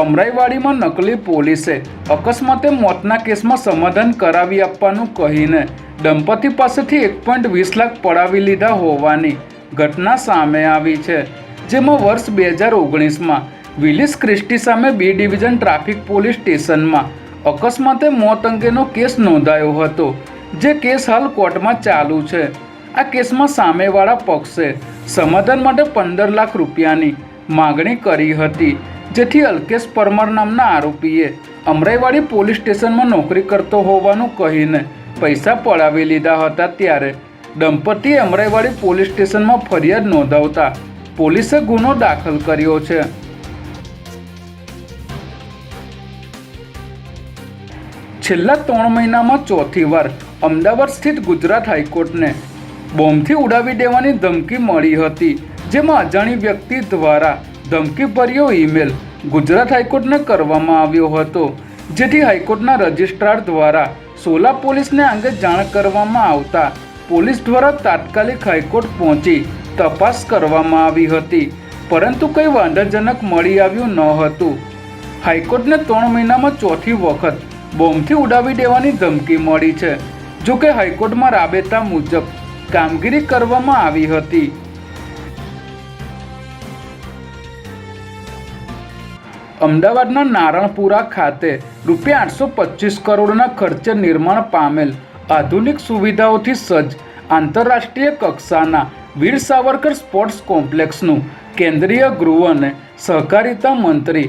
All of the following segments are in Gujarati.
અમરાઈવાડીમાં નકલી પોલીસે અકસ્માતે મોતના કેસમાં સમાધાન કરાવી આપવાનું કહીને દંપતી પાસેથી એક પોઈન્ટ વીસ લાખ પડાવી લીધા હોવાની ઘટના સામે આવી છે, જેમાં વર્ષ બે હજાર ઓગણીસમાં વિલિસ ક્રિસ્ટી સામે બી ડિવિઝન ટ્રાફિક પોલીસ સ્ટેશનમાં અકસ્માતે મોત અંગેનો કેસ નોંધાયો હતો, જે કેસ હાલ કોર્ટમાં ચાલુ છે. આ કેસમાં સામેવાળા પક્ષે સમાધાન માટે પંદર લાખ રૂપિયાની માગણી કરી હતી. જેથી અલ્કેશ પરમાર નામના આરોપીએ અમરાઈવાડી પોલીસ સ્ટેશનમાં નોકરી કરતો હોવાનું કહીને પૈસા પડાવી લીધા હતા ત્યારે દંપતીએ અમરાઈવાડી પોલીસ સ્ટેશનમાં ફરિયાદ નોંધાવતા પોલીસે ગુનો દાખલ કર્યો છે. છેલ્લા ત્રણ મહિનામાં ચોથી વાર અમદાવાદ સ્થિત ગુજરાત હાઈકોર્ટને બોમ્બથી ઉડાવી દેવાની ધમકી મળી હતી, જેમાં અજાણી વ્યક્તિ દ્વારા ધમકીભર્યો ઈમેલ ગુજરાત હાઈકોર્ટને કરવામાં આવ્યો હતો, જેથી હાઈકોર્ટના રજિસ્ટ્રાર દ્વારા સોલા પોલીસને અંગે જાણ કરવામાં આવતા પોલીસ દ્વારા તાત્કાલિક હાઈકોર્ટ પહોંચી તપાસ કરવામાં આવી હતી, પરંતુ કંઈ વાંધાજનક મળી આવ્યું ન હતું. હાઈકોર્ટને ત્રણ મહિનામાં ચોથી વખત બોમ્બથી ઉડાવી દેવાની ધમકી મળી છે જો કે હાઈકોર્ટમાં રાબેતા મુજબ કામગીરી કરવામાં આવી હતી. અમદાવાદના નારણપુરા ખાતે રૂપિયા આઠસો પચીસ કરોડના ખર્ચે નિર્માણ પામેલ આધુનિક સુવિધાઓથી સજ્જ આંતરરાષ્ટ્રીય કક્ષાના વીર સાવરકર સ્પોર્ટ્સ કોમ્પ્લેક્સનું કેન્દ્રીય ગૃહ અને સહકારિતા મંત્રી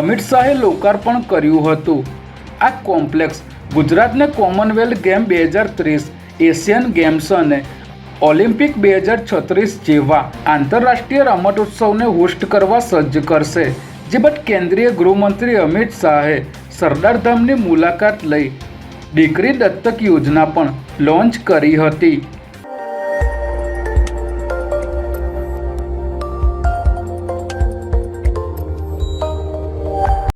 અમિત શાહે લોકાર્પણ કર્યું હતું. આ કોમ્પ્લેક્સ ગુજરાતને કોમનવેલ્થ ગેમ બે હજાર ત્રીસ, એશિયન ગેમ્સ અને ઓલિમ્પિક બે હજાર છત્રીસ જેવા આંતરરાષ્ટ્રીય રમતોત્સવને હોસ્ટ કરવા સજ્જ કરશે. જે બાદ કેન્દ્રીય ગૃહમંત્રી અમિત શાહે સરદાર ધામની મુલાકાત લઈ દીકરી દત્તક યોજના પણ લોન્ચ કરી હતી.